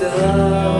die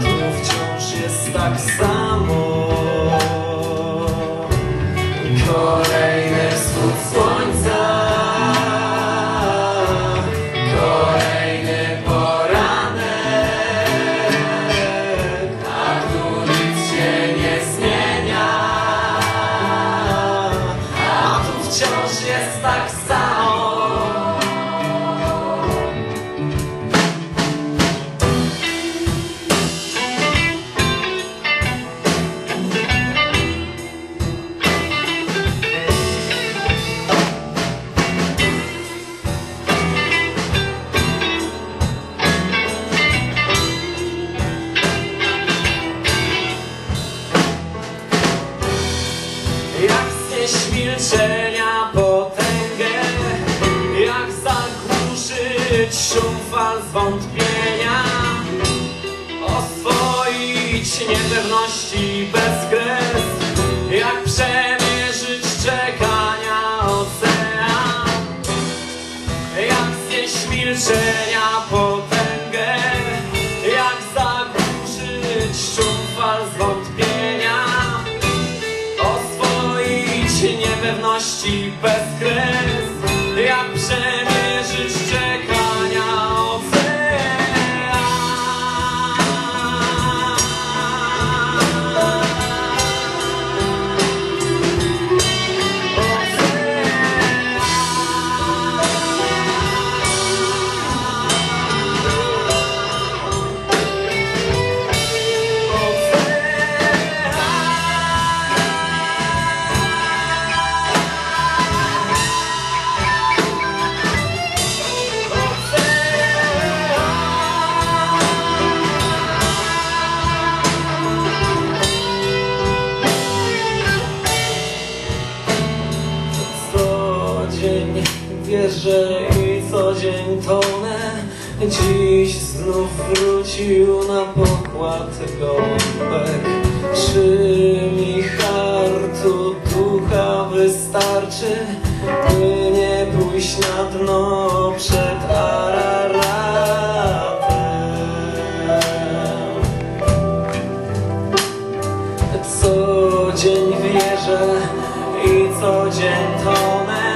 tu wciąż jest tak samo. Znieść milczenia potęgę Jak zagłuszyć szum fal zwątpienia Oswoić niepewności bez kres Jak przemierzyć czekania ocean. Jak znieść milczenia potęgę niepewności bez wierzę i co dzień tonę Dziś znów wrócił na pokład gołąbek Czy mi hartu ducha wystarczy By nie pójść na dno przed Araratem. Co dzień wierzę i co dzień tonę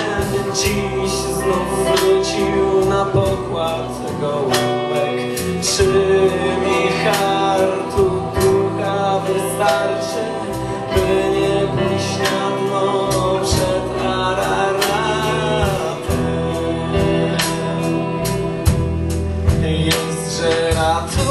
na pokładce gołąbek Czy mi hartu ducha wystarczy, by nie pójść na dno przed araratem? Jest żelatem